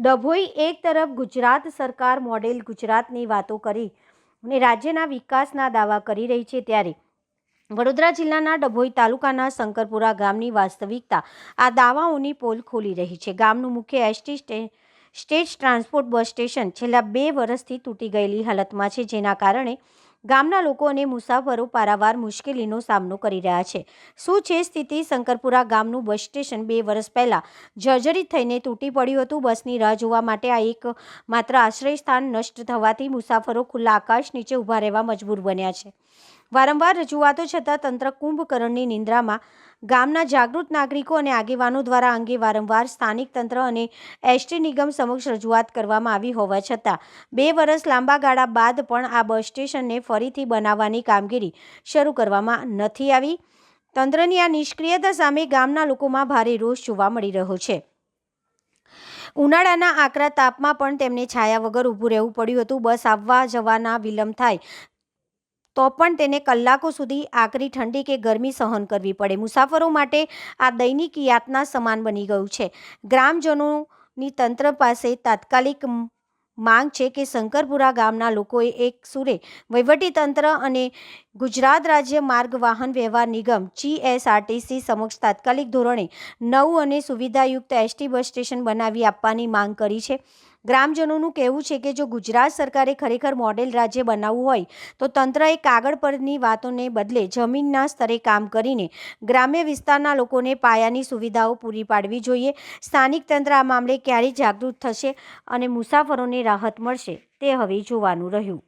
ડભોઈ એક તરફ ગુજરાત સરકાર મોડેલ ગુજરાતની વાતો કરી અને રાજ્યના વિકાસના દાવા કરી રહી છે ત્યારે વડોદરા જિલ્લાના ડભોઈ તાલુકાના શંકરપુરા ગામની વાસ્તવિકતા આ દાવાઓની પોલ ખોલી રહી છે. ગામનું મુખ્ય ST stay state transport bus station છેલ્લા બે વર્ષથી તૂટી ગયેલી હાલતમાં છે, જેના કારણે ગામના લોકો અને મુસાફરો પારાવાર મુશ્કેલીનો સામનો કરી રહ્યા છે. શું છે સ્થિતિ? શંકરપુરા ગામનું બસ સ્ટેશન બે વર્ષ પહેલાં જર્જરિત થઈને તૂટી પડ્યું હતું. બસની રાહ જોવા માટે આ એક માત્ર આશ્રય સ્થાન નષ્ટ થવાથી મુસાફરો ખુલ્લા આકાશ નીચે ઊભા રહેવા મજબૂર બન્યા છે. વારંવાર રજૂઆતો છતાં તંત્ર કુંભકરણની નિંદ્રામાં. ગામના જાગૃત નાગરિકો અને આગેવાનો દ્વારા અંગે વારંવાર સ્થાનિક તંત્ર અને એસટી નિગમ સમક્ષ રજૂઆત કરવામાં આવી હોવા છતાં, બે વર્ષ લાંબા ગાળા બાદ પણ આ બસ સ્ટેશનને ફરીથી બનાવવાની કામગીરી શરૂ કરવામાં નથી આવી. તંત્રની આ નિષ્ક્રિયતા સામે ગામના લોકોમાં ભારે રોષ જોવા મળી રહ્યો છે. ઉનાળાના આકરા તાપમાં પણ તેમને છાયા વગર ઊભું રહેવું પડ્યું હતું. બસ આવવા જવાના વિલંબ થાય તો પણ તેને કલાકો સુધી આકરી ઠંડી કે ગરમી સહન કરવી પડે. મુસાફરો માટે આ દૈનિક યાતના સમાન બની ગયું છે. ગ્રામજનોની તંત્ર પાસે તાત્કાલિક માંગ છે કે શંકરપુરા ગામના લોકોએ એક સુરે વહીવટીતંત્ર અને ગુજરાત રાજ્ય માર્ગ વાહન વ્યવહાર નિગમ જીએસઆરટીસી સમક્ષ તાત્કાલિક ધોરણે નવું અને સુવિધાયુક્ત એસટી બસ સ્ટેશન બનાવી આપવાની માંગ કરી છે. ગ્રામજનોનું કહેવું છે કે જો ગુજરાત સરકારે ખરેખર મોડેલ રાજ્ય બનાવવું હોય, તો તંત્રએ કાગળ પરની વાતોને બદલે જમીનના સ્તરે કામ કરીને ગ્રામ્ય વિસ્તારના લોકોને પાયાની સુવિધાઓ પૂરી પાડવી જોઈએ. સ્થાનિક તંત્ર આ મામલે ક્યારે જાગૃત થશે અને મુસાફરોને રાહત મળશે. તે હવે જોવાનું રહ્યું.